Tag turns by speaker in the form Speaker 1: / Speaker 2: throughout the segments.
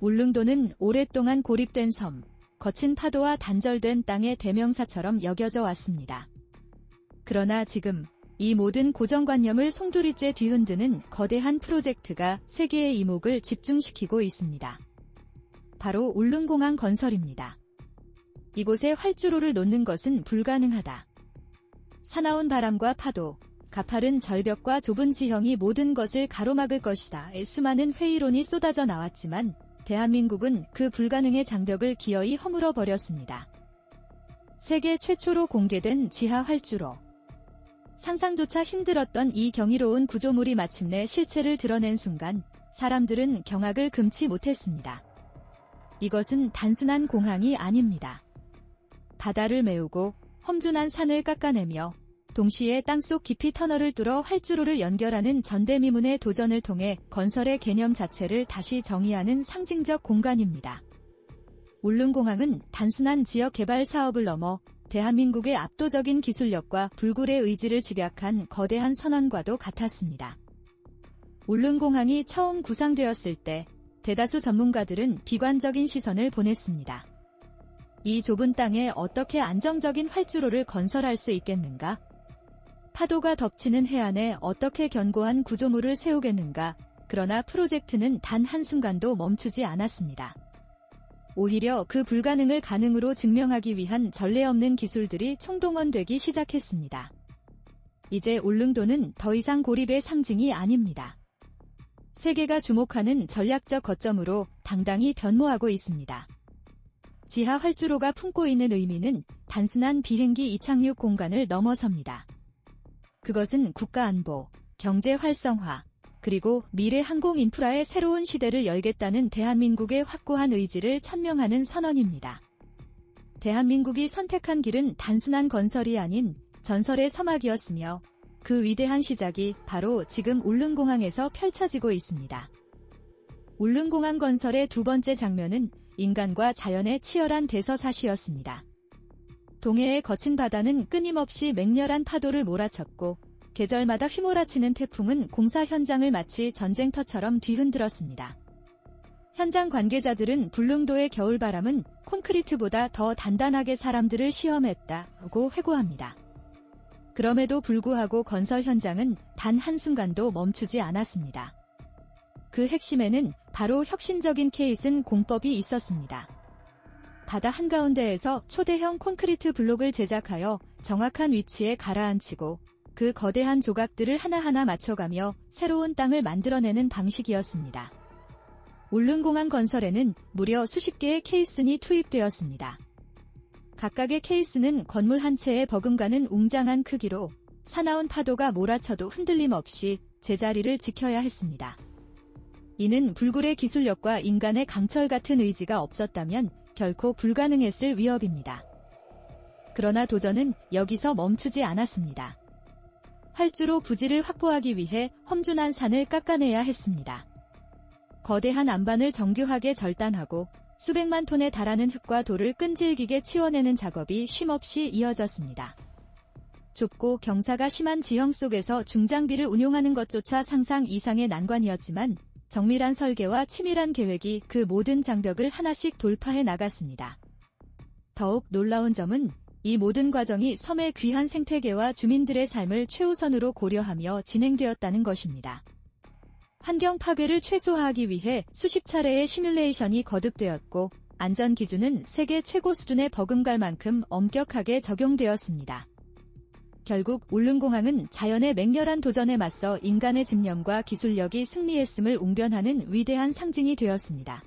Speaker 1: 울릉도는 오랫동안 고립된 섬, 거친 파도와 단절된 땅의 대명사처럼 여겨져 왔습니다. 그러나 지금 이 모든 고정관념을 송두리째 뒤흔드는 거대한 프로젝트가 세계의 이목을 집중시키고 있습니다. 바로 울릉공항 건설입니다. 이곳에 활주로를 놓는 것은 불가능하다. 사나운 바람과 파도, 가파른 절벽과 좁은 지형이 모든 것을 가로막을 것이다. 수많은 회의론이 쏟아져 나왔지만 대한민국은 그 불가능의 장벽을 기어이 허물어 버렸습니다. 세계 최초로 공개된 지하 활주로. 상상조차 힘들었던 이 경이로운 구조물이 마침내 실체를 드러낸 순간 사람들은 경악을 금치 못했습니다. 이것은 단순한 공항이 아닙니다. 바다를 메우고 험준한 산을 깎아내며 동시에 땅속 깊이 터널을 뚫어 활주로를 연결하는 전대미문의 도전을 통해 건설의 개념 자체를 다시 정의하는 상징적 공간입니다. 울릉공항은 단순한 지역 개발 사업을 넘어 대한민국의 압도적인 기술력과 불굴의 의지를 집약한 거대한 선언과도 같았습니다. 울릉공항이 처음 구상되었을 때 대다수 전문가들은 비관적인 시선을 보냈습니다. 이 좁은 땅에 어떻게 안정적인 활주로를 건설할 수 있겠는가? 파도가 덮치는 해안에 어떻게 견고한 구조물을 세우겠는가? 그러나 프로젝트는 단 한순간도 멈추지 않았습니다. 오히려 그 불가능을 가능으로 증명하기 위한 전례 없는 기술들이 총동원되기 시작했습니다. 이제 울릉도는 더 이상 고립의 상징이 아닙니다. 세계가 주목하는 전략적 거점으로 당당히 변모하고 있습니다. 지하 활주로가 품고 있는 의미는 단순한 비행기 이착륙 공간을 넘어섭니다. 그것은 국가 안보, 경제 활성화, 그리고 미래 항공 인프라의 새로운 시대를 열겠다는 대한민국의 확고한 의지를 천명하는 선언입니다. 대한민국이 선택한 길은 단순한 건설이 아닌 전설의 서막이었으며 그 위대한 시작이 바로 지금 울릉공항에서 펼쳐지고 있습니다. 울릉공항 건설의 두 번째 장면은 인간과 자연의 치열한 대서사시였습니다. 동해의 거친 바다는 끊임없이 맹렬한 파도를 몰아쳤고 계절마다 휘몰아치는 태풍은 공사 현장을 마치 전쟁터처럼 뒤흔들었습니다. 현장 관계자들은 불릉도의 겨울바람은 콘크리트보다 더 단단하게 사람들을 시험했다고 회고합니다. 그럼에도 불구하고 건설 현장은 단 한순간도 멈추지 않았습니다. 그 핵심에는 바로 혁신적인 케이슨 공법이 있었습니다. 바다 한가운데에서 초대형 콘크리트 블록을 제작하여 정확한 위치에 가라앉히고 그 거대한 조각들을 하나하나 맞춰가며 새로운 땅을 만들어내는 방식이었습니다. 울릉공항 건설에는 무려 수십 개의 케이슨이 투입되었습니다. 각각의 케이스는 건물 한 채에 버금가는 웅장한 크기로 사나운 파도가 몰아쳐도 흔들림 없이 제자리를 지켜야 했습니다. 이는 불굴의 기술력과 인간의 강철 같은 의지가 없었다면 결코 불가능했을 위협입니다. 그러나 도전은 여기서 멈추지 않았습니다. 활주로 부지를 확보하기 위해 험준한 산을 깎아내야 했습니다. 거대한 안반을 정교하게 절단하고 수백만 톤에 달하는 흙과 돌을 끈질기게 치워내는 작업이 쉼없이 이어졌습니다. 좁고 경사가 심한 지형 속에서 중장비를 운용하는 것조차 상상 이상의 난관이었지만 정밀한 설계와 치밀한 계획이 그 모든 장벽을 하나씩 돌파해 나갔습니다. 더욱 놀라운 점은 이 모든 과정이 섬의 귀한 생태계와 주민들의 삶을 최우선으로 고려하며 진행되었다는 것입니다. 환경 파괴를 최소화하기 위해 수십 차례의 시뮬레이션이 거듭되었고 안전 기준은 세계 최고 수준의 버금갈 만큼 엄격하게 적용되었습니다. 결국 울릉공항은 자연의 맹렬한 도전에 맞서 인간의 집념과 기술력이 승리했음을 웅변하는 위대한 상징이 되었습니다.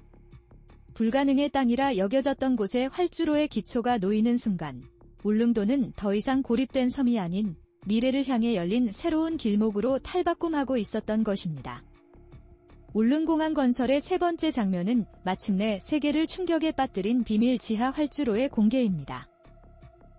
Speaker 1: 불가능의 땅이라 여겨졌던 곳에 활주로의 기초가 놓이는 순간 울릉도는 더 이상 고립된 섬이 아닌 미래를 향해 열린 새로운 길목으로 탈바꿈하고 있었던 것입니다. 울릉공항 건설의 세 번째 장면은 마침내 세계를 충격에 빠뜨린 비밀 지하 활주로의 공개입니다.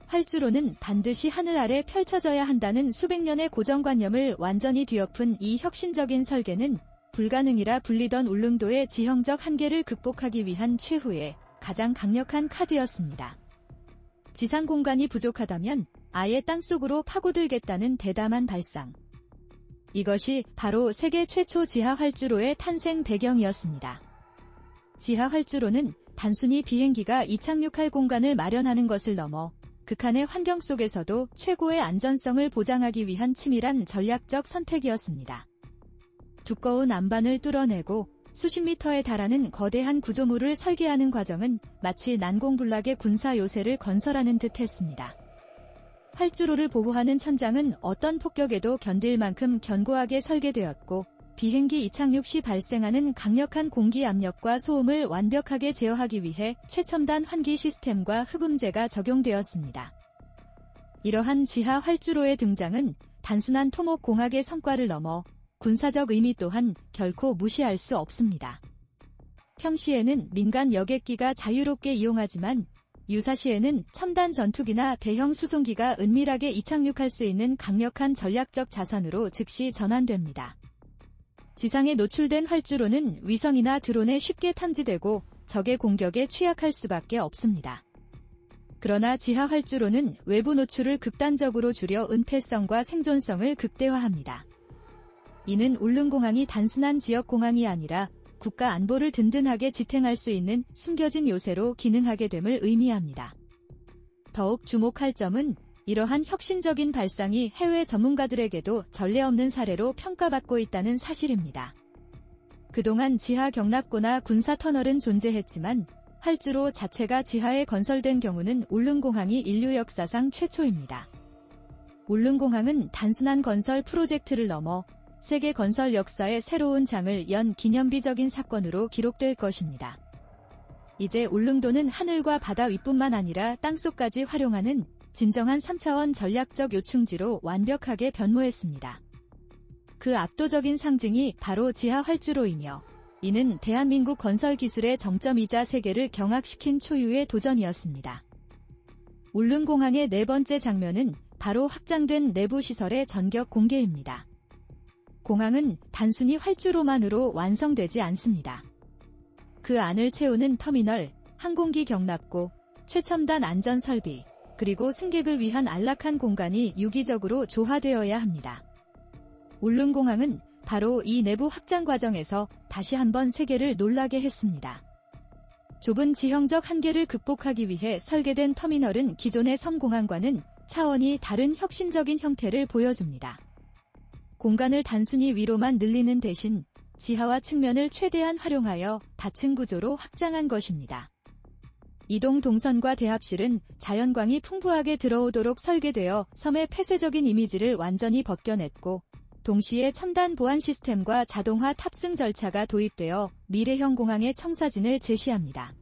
Speaker 1: 활주로는 반드시 하늘 아래 펼쳐져야 한다는 수백 년의 고정관념을 완전히 뒤엎은 이 혁신적인 설계는 불가능이라 불리던 울릉도의 지형적 한계를 극복하기 위한 최후의 가장 강력한 카드였습니다. 지상 공간이 부족하다면 아예 땅속으로 파고들겠다는 대담한 발상. 이것이 바로 세계 최초 지하 활주로의 탄생 배경이었습니다. 지하 활주로는 단순히 비행기가 이착륙할 공간을 마련하는 것을 넘어 극한의 환경 속에서도 최고의 안전성을 보장하기 위한 치밀한 전략적 선택이었습니다. 두꺼운 안반을 뚫어내고 수십 미터에 달하는 거대한 구조물을 설계하는 과정은 마치 난공불락의 군사 요새를 건설하는 듯 했습니다. 활주로를 보호하는 천장은 어떤 폭격에도 견딜 만큼 견고하게 설계되었고 비행기 이착륙 시 발생하는 강력한 공기 압력과 소음을 완벽하게 제어하기 위해 최첨단 환기 시스템과 흡음재가 적용되었습니다. 이러한 지하 활주로의 등장은 단순한 토목 공학의 성과를 넘어 군사적 의미 또한 결코 무시할 수 없습니다. 평시에는 민간 여객기가 자유롭게 이용하지만 유사시에는 첨단 전투기나 대형 수송기가 은밀하게 이착륙할 수 있는 강력한 전략적 자산으로 즉시 전환됩니다. 지상에 노출된 활주로는 위성이나 드론에 쉽게 탐지되고 적의 공격에 취약할 수밖에 없습니다. 그러나 지하 활주로는 외부 노출을 극단적으로 줄여 은폐성과 생존성을 극대화합니다. 이는 울릉공항이 단순한 지역공항이 아니라 국가 안보를 든든하게 지탱할 수 있는 숨겨진 요새로 기능하게 됨을 의미합니다. 더욱 주목할 점은 이러한 혁신적인 발상이 해외 전문가들에게도 전례 없는 사례로 평가받고 있다는 사실입니다. 그동안 지하 경납고나 군사 터널은 존재했지만 활주로 자체가 지하에 건설된 경우는 울릉공항이 인류 역사상 최초입니다. 울릉공항은 단순한 건설 프로젝트를 넘어 세계 건설 역사의 새로운 장을 연 기념비적인 사건으로 기록될 것입니다. 이제 울릉도는 하늘과 바다 윗뿐만 아니라 땅속까지 활용하는 진정한 3차원 전략적 요충지로 완벽하게 변모했습니다. 그 압도적인 상징이 바로 지하 활주로이며 이는 대한민국 건설 기술의 정점이자 세계를 경악시킨 초유의 도전이었습니다. 울릉공항의 네 번째 장면은 바로 확장된 내부 시설의 전격 공개입니다. 공항은 단순히 활주로만으로 완성되지 않습니다. 그 안을 채우는 터미널, 항공기 경납고, 최첨단 안전 설비, 그리고 승객을 위한 안락한 공간이 유기적으로 조화되어야 합니다. 울릉공항은 바로 이 내부 확장 과정에서 다시 한번 세계를 놀라게 했습니다. 좁은 지형적 한계를 극복하기 위해 설계된 터미널은 기존의 섬공항과는 차원이 다른 혁신적인 형태를 보여줍니다. 공간을 단순히 위로만 늘리는 대신 지하와 측면을 최대한 활용하여 다층 구조로 확장한 것입니다. 이동 동선과 대합실은 자연광이 풍부하게 들어오도록 설계되어 섬의 폐쇄적인 이미지를 완전히 벗겨냈고 동시에 첨단 보안 시스템과 자동화 탑승 절차가 도입되어 미래형 공항의 청사진을 제시합니다.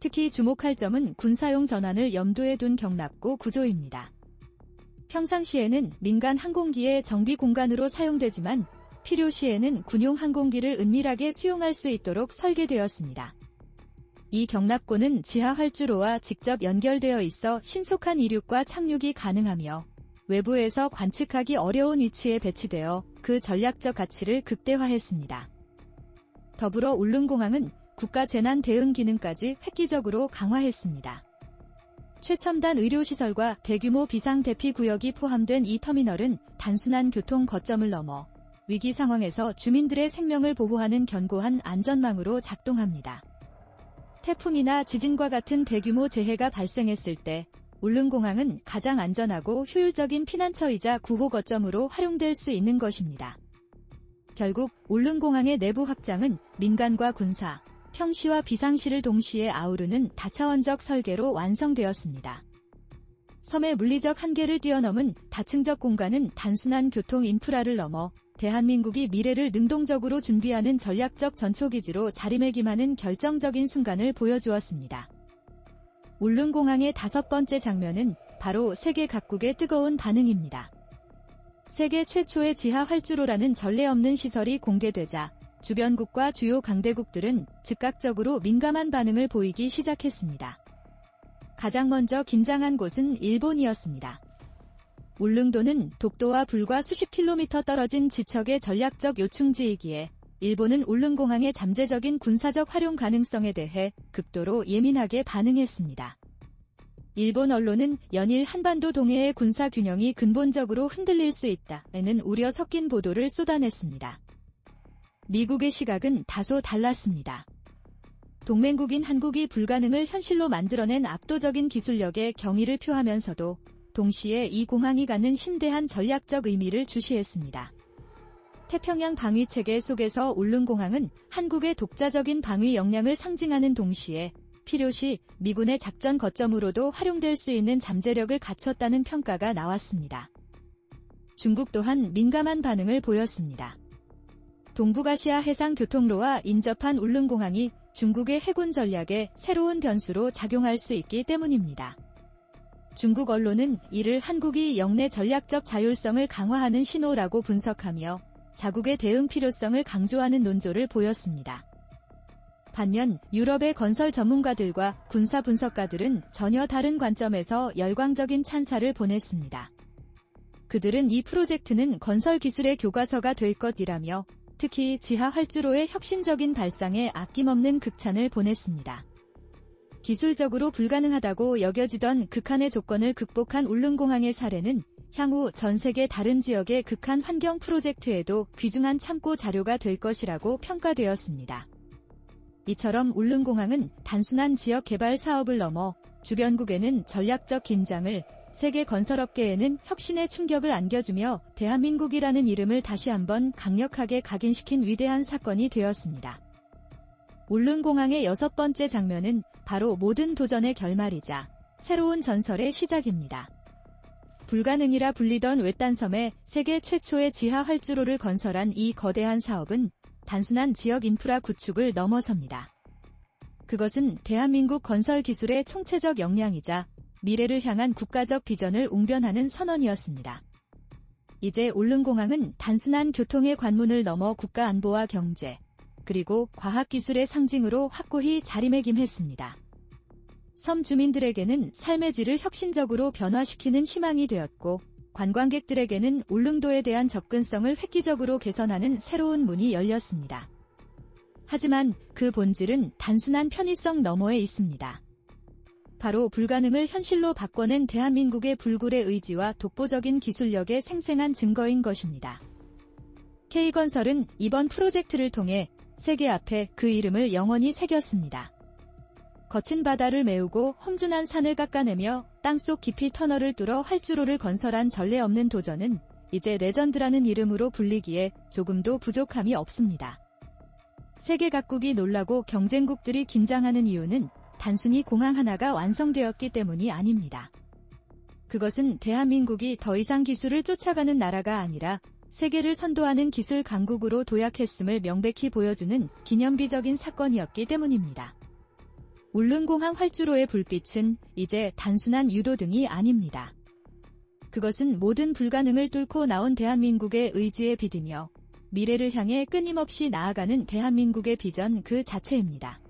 Speaker 1: 특히 주목할 점은 군사용 전환을 염두에 둔 경납고 구조입니다. 평상시에는 민간 항공기의 정비 공간으로 사용되지만 필요시에는 군용 항공기를 은밀하게 수용할 수 있도록 설계되었습니다. 이 경납고는 지하 활주로와 직접 연결되어 있어 신속한 이륙과 착륙이 가능하며 외부에서 관측하기 어려운 위치에 배치되어 그 전략적 가치를 극대화했습니다. 더불어 울릉공항은 국가 재난 대응 기능까지 획기적으로 강화했습니다. 최첨단 의료시설과 대규모 비상 대피 구역이 포함된 이 터미널은 단순한 교통 거점을 넘어 위기 상황에서 주민들의 생명을 보호하는 견고한 안전망으로 작동합니다. 태풍이나 지진과 같은 대규모 재해가 발생했을 때 울릉공항은 가장 안전하고 효율적인 피난처이자 구호 거점으로 활용될 수 있는 것입니다. 결국 울릉공항의 내부 확장은 민간과 군사, 평시와 비상시를 동시에 아우르는 다차원적 설계로 완성되었습니다. 섬의 물리적 한계를 뛰어넘은 다층적 공간은 단순한 교통 인프라를 넘어 대한민국이 미래를 능동적으로 준비하는 전략적 전초기지로 자리매김하는 결정적인 순간을 보여주었습니다. 울릉공항의 다섯 번째 장면은 바로 세계 각국의 뜨거운 반응입니다. 세계 최초의 지하 활주로라는 전례 없는 시설이 공개되자 주변국과 주요 강대국들은 즉각적으로 민감한 반응을 보이기 시작했습니다. 가장 먼저 긴장한 곳은 일본이었습니다. 울릉도는 독도와 불과 수십 킬로미터 떨어진 지척의 전략적 요충지이기에 일본은 울릉공항의 잠재적인 군사적 활용 가능성에 대해 극도로 예민하게 반응했습니다. 일본 언론은 연일 한반도 동해의 군사 균형이 근본적으로 흔들릴 수 있다는 우려 섞인 보도를 쏟아냈습니다. 미국의 시각은 다소 달랐습니다. 동맹국인 한국이 불가능을 현실로 만들어낸 압도적인 기술력에 경의를 표하면서도 동시에 이 공항이 갖는 심대한 전략적 의미를 주시했습니다. 태평양 방위 체계 속에서 울릉공항은 한국의 독자적인 방위 역량을 상징하는 동시에 필요시 미군의 작전 거점으로도 활용될 수 있는 잠재력을 갖췄다는 평가가 나왔습니다. 중국 또한 민감한 반응을 보였습니다. 동북아시아 해상 교통로와 인접한 울릉공항이 중국의 해군 전략에 새로운 변수로 작용할 수 있기 때문입니다. 중국 언론은 이를 한국이 영내 전략적 자율성을 강화하는 신호라고 분석하며 자국의 대응 필요성을 강조하는 논조를 보였습니다. 반면 유럽의 건설 전문가들과 군사 분석가들은 전혀 다른 관점에서 열광적인 찬사를 보냈습니다. 그들은 이 프로젝트는 건설 기술의 교과서가 될 것이라며 특히 지하 활주로의 혁신적인 발상에 아낌없는 극찬을 보냈습니다. 기술적으로 불가능하다고 여겨지던 극한의 조건을 극복한 울릉공항의 사례는 향후 전 세계 다른 지역의 극한 환경 프로젝트에도 귀중한 참고 자료가 될 것이라고 평가되었습니다. 이처럼 울릉공항은 단순한 지역 개발 사업을 넘어 주변국에는 전략적 긴장을 세계 건설업계에는 혁신의 충격을 안겨주며 대한민국이라는 이름을 다시 한번 강력하게 각인시킨 위대한 사건이 되었습니다. 울릉공항의 여섯 번째 장면은 바로 모든 도전의 결말이자 새로운 전설의 시작입니다. 불가능이라 불리던 외딴섬에 세계 최초의 지하 활주로를 건설한 이 거대한 사업은 단순한 지역 인프라 구축을 넘어섭니다. 그것은 대한민국 건설 기술의 총체적 역량이자 미래를 향한 국가적 비전을 웅변하는 선언이었습니다. 이제 울릉공항은 단순한 교통의 관문을 넘어 국가 안보와 경제, 그리고 과학기술의 상징으로 확고히 자리매김했습니다. 섬 주민들에게는 삶의 질을 혁신적으로 변화시키는 희망이 되었고, 관광객들에게는 울릉도에 대한 접근성을 획기적으로 개선하는 새로운 문이 열렸습니다. 하지만 그 본질은 단순한 편의성 너머에 있습니다. 바로 불가능을 현실로 바꿔낸 대한민국의 불굴의 의지와 독보적인 기술력의 생생한 증거인 것입니다. K건설은 이번 프로젝트를 통해 세계 앞에 그 이름을 영원히 새겼습니다. 거친 바다를 메우고 험준한 산을 깎아내며 땅속 깊이 터널을 뚫어 활주로를 건설한 전례 없는 도전은 이제 레전드라는 이름으로 불리기에 조금도 부족함이 없습니다. 세계 각국이 놀라고 경쟁국들이 긴장하는 이유는 단순히 공항 하나가 완성되었기 때문이 아닙니다. 그것은 대한민국이 더 이상 기술을 쫓아가는 나라가 아니라 세계를 선도하는 기술 강국으로 도약했음을 명백히 보여주는 기념비적인 사건이었기 때문입니다. 울릉공항 활주로의 불빛은 이제 단순한 유도등이 아닙니다. 그것은 모든 불가능을 뚫고 나온 대한민국의 의지에 비디며 미래를 향해 끊임없이 나아가는 대한민국의 비전 그 자체입니다.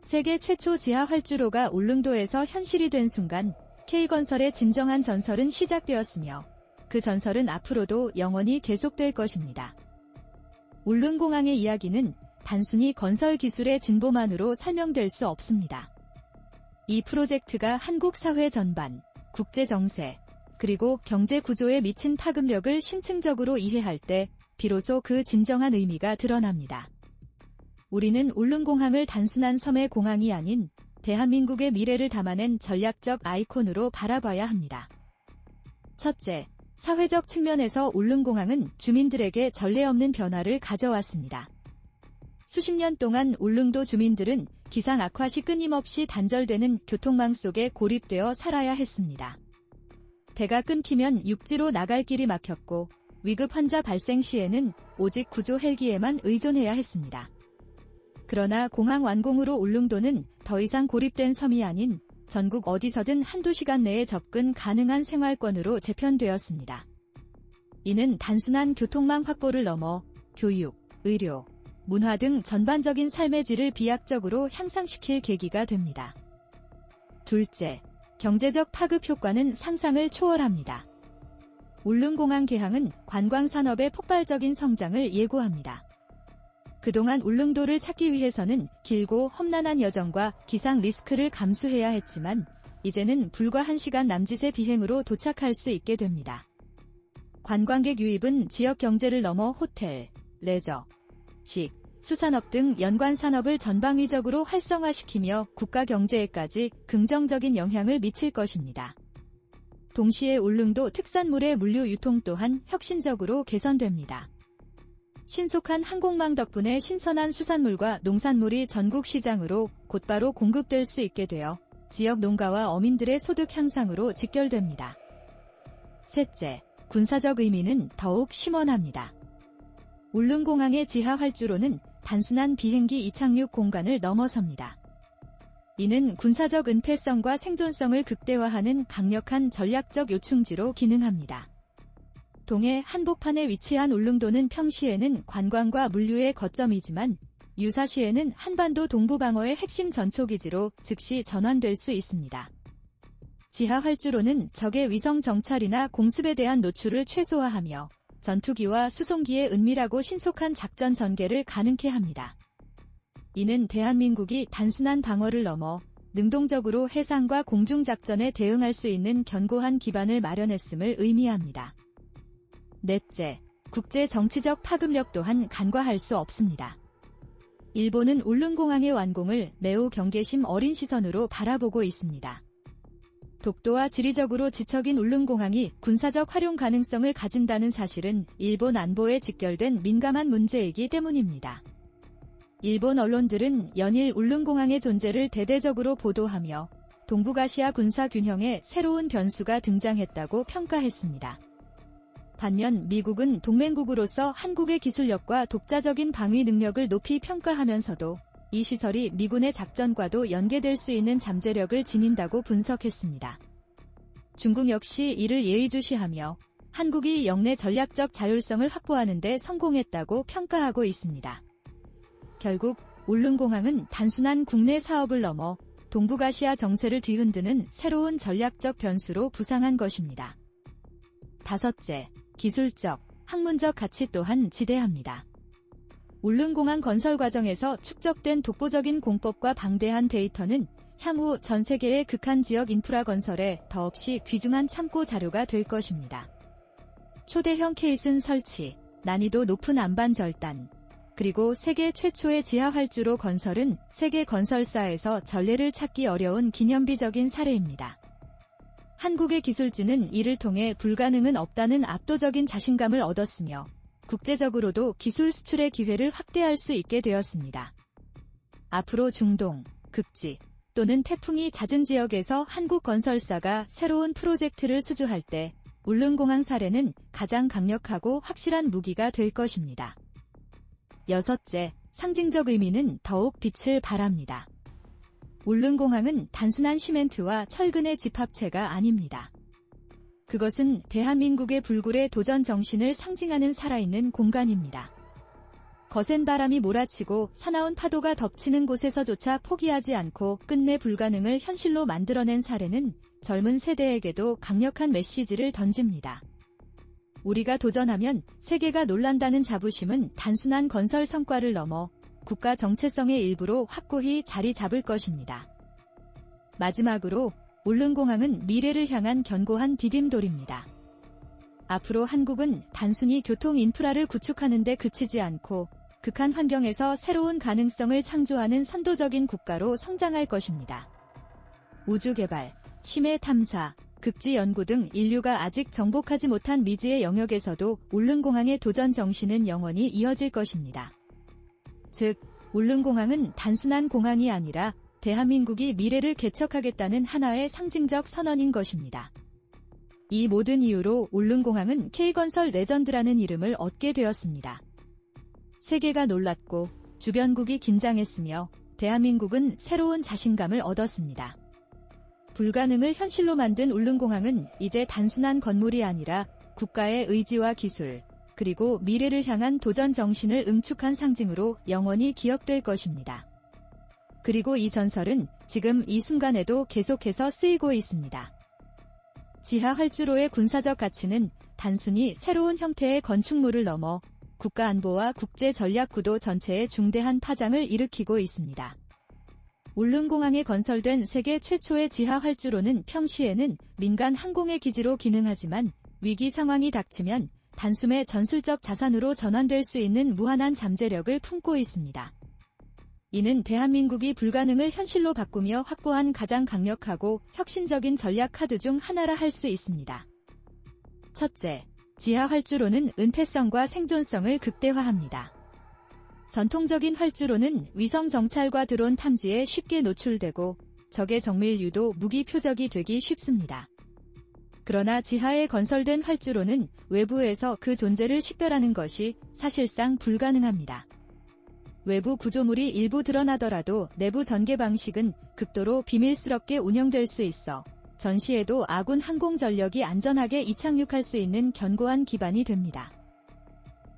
Speaker 1: 세계 최초 지하 활주로가 울릉도에서 현실이 된 순간 K건설의 진정한 전설은 시작되었으며 그 전설은 앞으로도 영원히 계속될 것입니다. 울릉공항의 이야기는 단순히 건설 기술의 진보만으로 설명될 수 없습니다. 이 프로젝트가 한국 사회 전반, 국제 정세, 그리고 경제 구조에 미친 파급력을 심층적으로 이해할 때 비로소 그 진정한 의미가 드러납니다. 우리는 울릉공항을 단순한 섬의 공항이 아닌 대한민국의 미래를 담아낸 전략적 아이콘으로 바라봐야 합니다. 첫째, 사회적 측면에서 울릉공항은 주민들에게 전례 없는 변화를 가져왔습니다. 수십 년 동안 울릉도 주민들은 기상 악화 시 끊임없이 단절되는 교통망 속에 고립되어 살아야 했습니다. 배가 끊기면 육지로 나갈 길이 막혔고 위급 환자 발생 시에는 오직 구조 헬기에만 의존해야 했습니다. 그러나 공항 완공으로 울릉도는 더 이상 고립된 섬이 아닌 전국 어디서든 한두 시간 내에 접근 가능한 생활권으로 재편되었습니다. 이는 단순한 교통망 확보를 넘어 교육, 의료, 문화 등 전반적인 삶의 질을 비약적으로 향상시킬 계기가 됩니다. 둘째, 경제적 파급 효과는 상상을 초월합니다. 울릉공항 개항은 관광산업의 폭발적인 성장을 예고합니다. 그동안 울릉도를 찾기 위해서는 길고 험난한 여정과 기상 리스크를 감수해야 했지만 이제는 불과 1시간 남짓의 비행으로 도착할 수 있게 됩니다. 관광객 유입은 지역 경제를 넘어 호텔, 레저, 식, 수산업 등 연관 산업을 전방위적으로 활성화시키며 국가 경제에까지 긍정적인 영향을 미칠 것입니다. 동시에 울릉도 특산물의 물류 유통 또한 혁신적으로 개선됩니다. 신속한 항공망 덕분에 신선한 수산물과 농산물이 전국 시장으로 곧바로 공급될 수 있게 되어 지역 농가와 어민들의 소득 향상으로 직결됩니다. 셋째, 군사적 의미는 더욱 심원합니다. 울릉공항의 지하 활주로는 단순한 비행기 이착륙 공간을 넘어섭니다. 이는 군사적 은폐성과 생존성을 극대화하는 강력한 전략적 요충지로 기능합니다. 동해 한복판에 위치한 울릉도는 평시에는 관광과 물류의 거점이지만 유사시에는 한반도 동부방어의 핵심 전초기지로 즉시 전환될 수 있습니다. 지하 활주로는 적의 위성 정찰이나 공습에 대한 노출을 최소화하며 전투기와 수송기의 은밀하고 신속한 작전 전개를 가능케 합니다. 이는 대한민국이 단순한 방어를 넘어 능동적으로 해상과 공중작전에 대응할 수 있는 견고한 기반을 마련했음을 의미합니다. 넷째, 국제 정치적 파급력 또한 간과할 수 없습니다. 일본은 울릉공항의 완공을 매우 경계심 어린 시선으로 바라보고 있습니다. 독도와 지리적으로 지척인 울릉공항이 군사적 활용 가능성을 가진다는 사실은 일본 안보에 직결된 민감한 문제이기 때문입니다. 일본 언론들은 연일 울릉공항의 존재를 대대적으로 보도하며 동북아시아 군사 균형에 새로운 변수가 등장했다고 평가했습니다. 반면 미국은 동맹국으로서 한국의 기술력과 독자적인 방위 능력을 높이 평가하면서도 이 시설이 미군의 작전과도 연계될 수 있는 잠재력을 지닌다고 분석했습니다. 중국 역시 이를 예의주시하며 한국이 영내 전략적 자율성을 확보하는 데 성공했다고 평가하고 있습니다. 결국 울릉공항은 단순한 국내 사업을 넘어 동북아시아 정세를 뒤흔드는 새로운 전략적 변수로 부상한 것입니다. 다섯째, 기술적, 학문적 가치 또한 지대합니다. 울릉공항 건설 과정에서 축적된 독보적인 공법과 방대한 데이터는 향후 전 세계의 극한 지역 인프라 건설에 더없이 귀중한 참고 자료가 될 것입니다. 초대형 케이슨 설치, 난이도 높은 안반 절단, 그리고 세계 최초의 지하 활주로 건설은 세계 건설사에서 전례를 찾기 어려운 기념비적인 사례입니다. 한국의 기술진은 이를 통해 불가능은 없다는 압도적인 자신감을 얻었으며 국제적으로도 기술 수출의 기회를 확대할 수 있게 되었습니다. 앞으로 중동, 극지 또는 태풍이 잦은 지역에서 한국 건설사가 새로운 프로젝트를 수주할 때 울릉공항 사례는 가장 강력하고 확실한 무기가 될 것입니다. 여섯째, 상징적 의미는 더욱 빛을 발합니다. 울릉공항은 단순한 시멘트와 철근의 집합체가 아닙니다. 그것은 대한민국의 불굴의 도전 정신을 상징하는 살아있는 공간입니다. 거센 바람이 몰아치고 사나운 파도가 덮치는 곳에서조차 포기하지 않고 끝내 불가능을 현실로 만들어낸 사례는 젊은 세대에게도 강력한 메시지를 던집니다. 우리가 도전하면 세계가 놀란다는 자부심은 단순한 건설 성과를 넘어 국가 정체성의 일부로 확고히 자리 잡을 것입니다. 마지막으로 울릉공항은 미래를 향한 견고한 디딤돌입니다. 앞으로 한국은 단순히 교통 인프라를 구축하는 데 그치지 않고 극한 환경에서 새로운 가능성을 창조하는 선도적인 국가로 성장할 것입니다. 우주개발, 심해 탐사, 극지 연구 등 인류가 아직 정복하지 못한 미지의 영역에서도 울릉공항의 도전 정신은 영원히 이어질 것입니다. 즉, 울릉공항은 단순한 공항이 아니라 대한민국이 미래를 개척하겠다는 하나의 상징적 선언인 것입니다. 이 모든 이유로 울릉공항은 K건설 레전드라는 이름을 얻게 되었습니다. 세계가 놀랐고 주변국이 긴장했으며 대한민국은 새로운 자신감을 얻었습니다. 불가능을 현실로 만든 울릉공항은 이제 단순한 건물이 아니라 국가의 의지와 기술, 그리고 미래를 향한 도전 정신을 응축한 상징으로 영원히 기억될 것입니다. 그리고 이 전설은 지금 이 순간에도 계속해서 쓰이고 있습니다. 지하 활주로의 군사적 가치는 단순히 새로운 형태의 건축물을 넘어 국가 안보와 국제 전략 구도 전체에 중대한 파장을 일으키고 있습니다. 울릉공항에 건설된 세계 최초의 지하 활주로는 평시에는 민간 항공의 기지로 기능하지만 위기 상황이 닥치면 단숨에 전술적 자산으로 전환될 수 있는 무한한 잠재력을 품고 있습니다. 이는 대한민국이 불가능을 현실로 바꾸며 확보한 가장 강력하고 혁신적인 전략 카드 중 하나라 할 수 있습니다. 첫째, 지하 활주로는 은폐성과 생존성을 극대화합니다. 전통적인 활주로는 위성 정찰과 드론 탐지에 쉽게 노출되고 적의 정밀 유도 무기 표적이 되기 쉽습니다. 그러나 지하에 건설된 활주로는 외부에서 그 존재를 식별하는 것이 사실상 불가능합니다. 외부 구조물이 일부 드러나더라도 내부 전개 방식은 극도로 비밀스럽게 운영될 수 있어 전시에도 아군 항공 전력이 안전하게 이착륙할 수 있는 견고한 기반이 됩니다.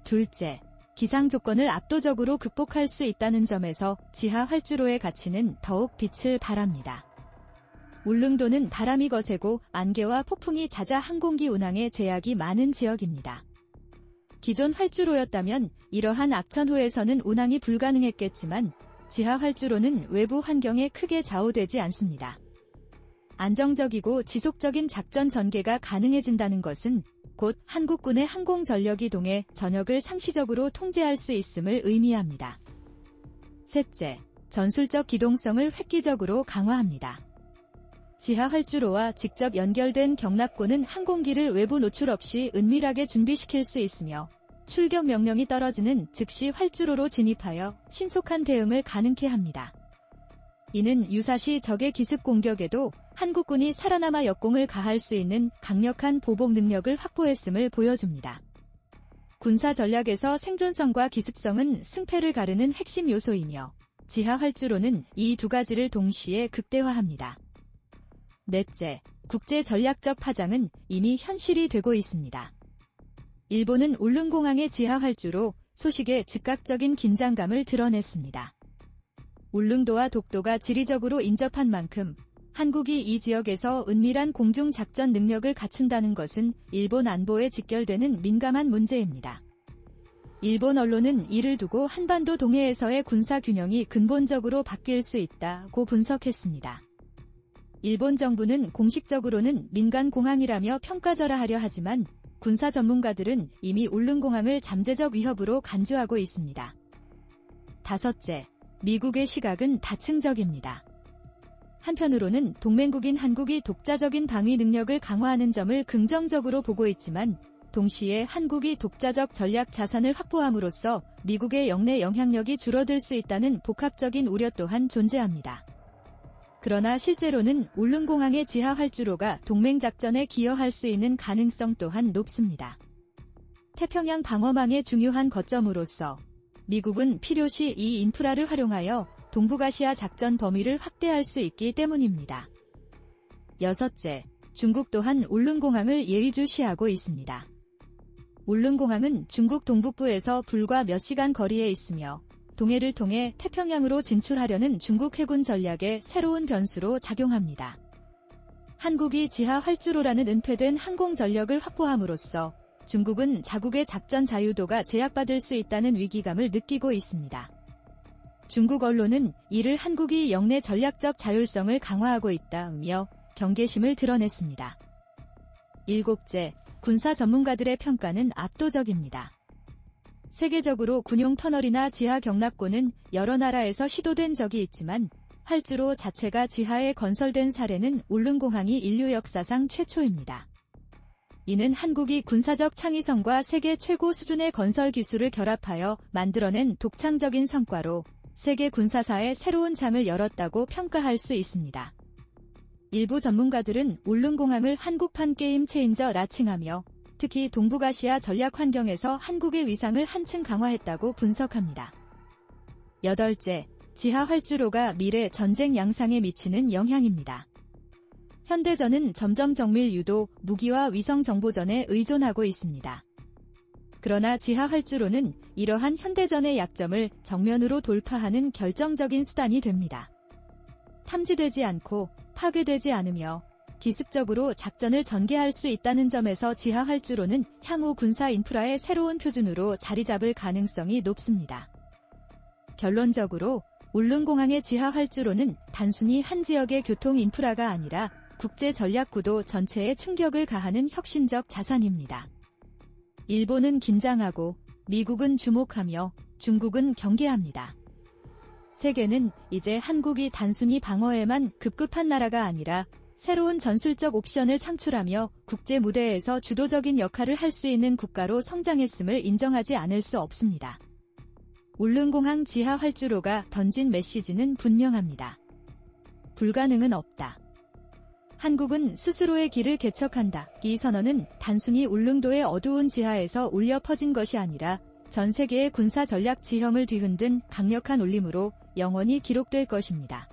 Speaker 1: 둘째, 기상 조건을 압도적으로 극복할 수 있다는 점에서 지하 활주로의 가치는 더욱 빛을 발합니다. 울릉도는 바람이 거세고 안개와 폭풍이 잦아 항공기 운항에 제약이 많은 지역입니다. 기존 활주로였다면 이러한 악천후에서는 운항이 불가능했겠지만 지하 활주로는 외부 환경에 크게 좌우되지 않습니다. 안정적이고 지속적인 작전 전개가 가능해진다는 것은 곧 한국군의 항공 전력이 동해 전역을 상시적으로 통제할 수 있음을 의미합니다. 셋째, 전술적 기동성을 획기적으로 강화합니다. 지하 활주로와 직접 연결된 경납고는 항공기를 외부 노출 없이 은밀하게 준비시킬 수 있으며 출격 명령이 떨어지는 즉시 활주로로 진입하여 신속한 대응을 가능케 합니다. 이는 유사시 적의 기습 공격에도 한국군이 살아남아 역공을 가할 수 있는 강력한 보복 능력을 확보했음을 보여줍니다. 군사 전략에서 생존성과 기습성은 승패를 가르는 핵심 요소이며 지하 활주로는 이 두 가지를 동시에 극대화합니다. 넷째, 국제 전략적 파장은 이미 현실이 되고 있습니다. 일본은 울릉공항의 지하 활주로 소식에 즉각적인 긴장감을 드러냈습니다. 울릉도와 독도가 지리적으로 인접한 만큼 한국이 이 지역에서 은밀한 공중 작전 능력을 갖춘다는 것은 일본 안보에 직결되는 민감한 문제입니다. 일본 언론은 이를 두고 한반도 동해에서의 군사 균형이 근본적으로 바뀔 수 있다고 분석했습니다. 일본 정부는 공식적으로는 민간 공항이라며 평가절하하려 하지만 군사 전문가들은 이미 울릉 공항을 잠재적 위협으로 간주하고 있습니다. 다섯째, 미국의 시각은 다층적입니다. 한편으로는 동맹국인 한국이 독자적인 방위 능력을 강화하는 점을 긍정적으로 보고 있지만 동시에 한국이 독자적 전략 자산을 확보함으로써 미국의 영내 영향력이 줄어들 수 있다는 복합적인 우려 또한 존재합니다. 그러나 실제로는 울릉공항의 지하 활주로가 동맹 작전에 기여할 수 있는 가능성 또한 높습니다. 태평양 방어망의 중요한 거점으로서 미국은 필요시 이 인프라를 활용하여 동북아시아 작전 범위를 확대할 수 있기 때문입니다. 여섯째, 중국 또한 울릉공항을 예의주시하고 있습니다. 울릉공항은 중국 동북부에서 불과 몇 시간 거리에 있으며 동해를 통해 태평양으로 진출하려는 중국 해군 전략의 새로운 변수로 작용합니다. 한국이 지하 활주로라는 은폐된 항공 전력을 확보함으로써 중국은 자국의 작전 자유도가 제약받을 수 있다는 위기감을 느끼고 있습니다. 중국 언론은 이를 한국이 영내 전략적 자율성을 강화하고 있다며 경계심을 드러냈습니다. 일곱째, 군사 전문가들의 평가는 압도적입니다. 세계적으로 군용 터널이나 지하 경납고는 여러 나라에서 시도된 적이 있지만 활주로 자체가 지하에 건설된 사례는 울릉공항이 인류 역사상 최초입니다. 이는 한국이 군사적 창의성과 세계 최고 수준의 건설 기술을 결합하여 만들어낸 독창적인 성과로 세계 군사사의 새로운 장을 열었다고 평가할 수 있습니다. 일부 전문가들은 울릉공항을 한국판 게임 체인저 라 칭하며 특히 동북아시아 전략 환경에서 한국의 위상을 한층 강화했다고 분석합니다. 여덟째, 지하 활주로가 미래 전쟁 양상에 미치는 영향입니다. 현대전은 점점 정밀 유도, 무기와 위성 정보전에 의존하고 있습니다. 그러나 지하 활주로는 이러한 현대전의 약점을 정면으로 돌파하는 결정적인 수단이 됩니다. 탐지되지 않고 파괴되지 않으며 기습적으로 작전을 전개할 수 있다는 점에서 지하 활주로는 향후 군사 인프라의 새로운 표준으로 자리 잡을 가능성이 높습니다. 결론적으로 울릉공항의 지하 활주로는 단순히 한 지역의 교통 인프라가 아니라 국제 전략 구도 전체에 충격을 가하는 혁신적 자산입니다. 일본은 긴장하고 미국은 주목하며 중국은 경계합니다. 세계는 이제 한국이 단순히 방어에만 급급한 나라가 아니라 새로운 전술적 옵션을 창출하며 국제 무대에서 주도적인 역할을 할 수 있는 국가로 성장했음을 인정하지 않을 수 없습니다. 울릉공항 지하 활주로가 던진 메시지는 분명합니다. 불가능은 없다. 한국은 스스로의 길을 개척한다. 이 선언은 단순히 울릉도의 어두운 지하에서 울려 퍼진 것이 아니라 전 세계의 군사 전략 지형을 뒤흔든 강력한 울림으로 영원히 기록될 것입니다.